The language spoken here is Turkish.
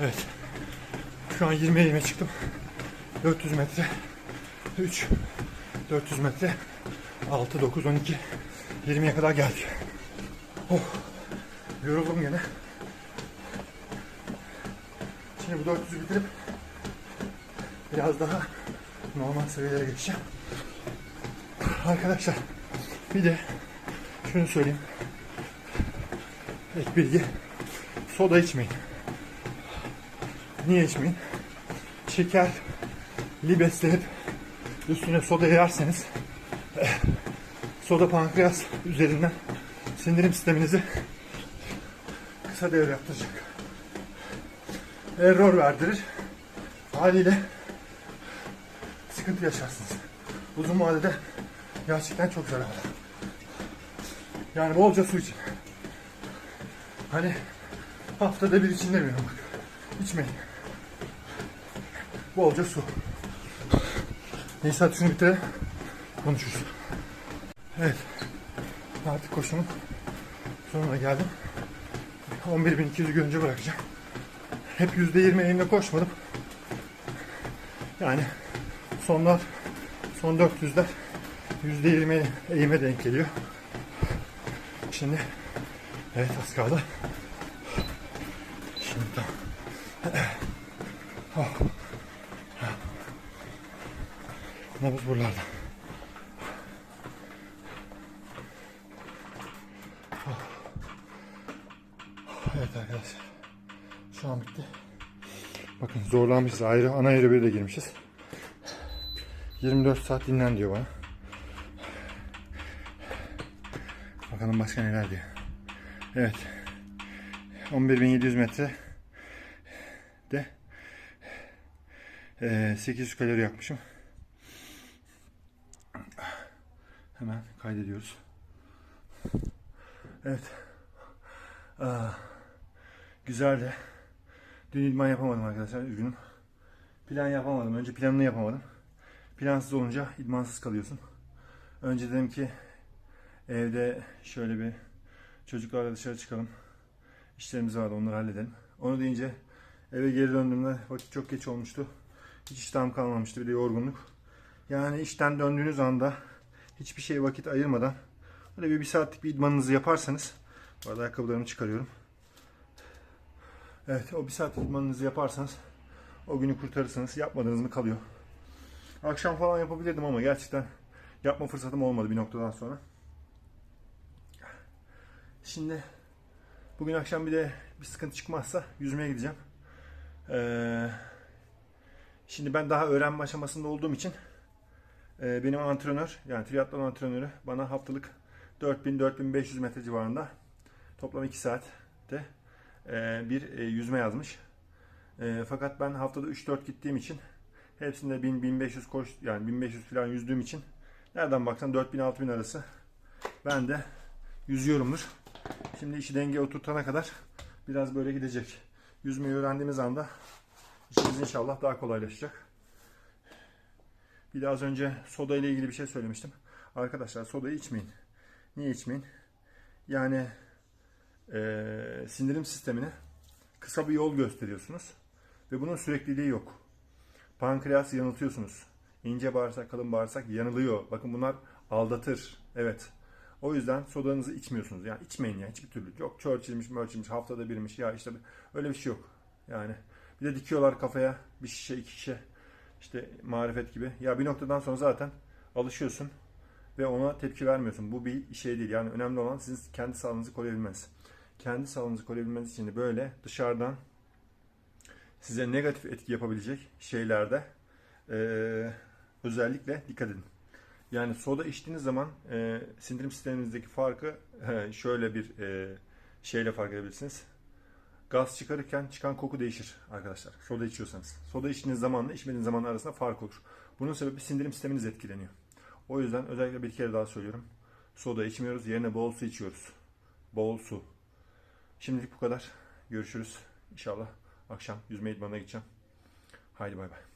Evet. Şu an 20 eğime çıktım. 400 metre. 3. 400 metre. 6, 9, 12. 20'ye kadar geldik. Oh. Yoruldum gene. Şimdi bu 400'ü bitirip biraz daha normal seviyelere geçeceğim. Arkadaşlar bir de şunu söyleyeyim. Ek bilgi. Soda içmeyin. Niye içmeyin? Şeker beslenip üstüne soda yerseniz eh, soda pankreas üzerinden sindirim sisteminizi kısa devre yaptıracak. Error verdirir. Haliyle sıkıntı yaşarsınız. Uzun vadede gerçekten çok zararlı. Yani bolca su için. Hani haftada bir için demiyorum bak. İçmeyin. Bolca su. Neyse hadi şunu bitirelim. Konuşuruz. Evet. Artık koşunun sonuna geldim. 11.200'ü görünce bırakacağım. Hep %20 eğimle koşmadım. Yani sonlar son 400'ler %20 eğime denk geliyor. Şimdi evet az kaldı. Şimdi tamam. Oh. Nabız buralarda. Oh. Evet arkadaşlar. Şu an bitti. Bakın zorlanmışız. Ayrı ana bir de girmişiz. 24 saat dinlen diyor bana. Bakalım başka neler diyor. Evet. 11.700 metre de eee, 800 kalori yakmışım. Hemen kaydediyoruz. Evet. Aa, güzeldi. Dün idman yapamadım arkadaşlar. Üzgünüm. Plan yapamadım. Önce planını yapamadım. Plansız olunca idmansız kalıyorsun. Önce dedim ki evde şöyle bir çocuklarla dışarı çıkalım. İşlerimiz vardı onları halledelim. Onu deyince eve geri döndüğümde vakit çok geç olmuştu. Hiç iştahım kalmamıştı bir de yorgunluk. Yani işten döndüğünüz anda hiçbir şeye vakit ayırmadan böyle bir, bir saatlik bir idmanınızı yaparsanız bu arada ayakkabılarımı çıkarıyorum. Evet o bir saat idmanınızı yaparsanız o günü kurtarırsınız. Yapmadığınız mı kalıyor. Akşam falan yapabilirdim ama gerçekten yapma fırsatım olmadı bir noktadan sonra. Şimdi bugün akşam bir de bir sıkıntı çıkmazsa yüzmeye gideceğim. Ee, şimdi ben daha öğrenme aşamasında olduğum için benim antrenör yani triatlon antrenörü bana haftalık 4000-4500 metre civarında toplam 2 saatte e, bir e, yüzme yazmış. E, fakat ben haftada 3-4 gittiğim için hepsinde 1000-1500 koş yani 1500 falan yüzdüğüm için nereden baksan 4000-6000 arası ben de yüzüyorumdur. Şimdi işi dengeye oturtana kadar biraz böyle gidecek. Yüzmeyi öğrendiğimiz anda işimiz inşallah daha kolaylaşacak. Bir de az önce soda ile ilgili bir şey söylemiştim. Arkadaşlar sodayı içmeyin. Niye içmeyin? Yani eee, sindirim sistemine kısa bir yol gösteriyorsunuz. Ve bunun sürekliliği yok. Pankreas yanıltıyorsunuz. İnce bağırsak, kalın bağırsak yanılıyor. Bakın bunlar aldatır. Evet. O yüzden sodanızı içmiyorsunuz. Yani içmeyin ya hiçbir türlü. Yok Churchill'miş, Merchill'miş, haftada birmiş. Ya işte öyle bir şey yok. Yani bir de dikiyorlar kafaya bir şişe, iki şişe. İşte marifet gibi. Ya bir noktadan sonra zaten alışıyorsun ve ona tepki vermiyorsun. Bu bir şey değil. Yani önemli olan sizin kendi sağlığınızı koruyabilmeniz. Kendi sağlığınızı koruyabilmeniz için böyle dışarıdan size negatif etki yapabilecek şeylerde eee, özellikle dikkat edin. Yani soda içtiğiniz zaman e, sindirim sisteminizdeki farkı e, şöyle bir e, şeyle fark edebilirsiniz. Gaz çıkarırken çıkan koku değişir arkadaşlar. Soda içiyorsanız. Soda içtiğiniz zamanla içmediğiniz zaman arasında fark olur. Bunun sebebi sindirim sisteminiz etkileniyor. O yüzden özellikle bir kere daha söylüyorum. Soda içmiyoruz. Yerine bol su içiyoruz. Bol su. Şimdilik bu kadar. Görüşürüz. İnşallah akşam yüzme idmanına gideceğim. Haydi bay bay.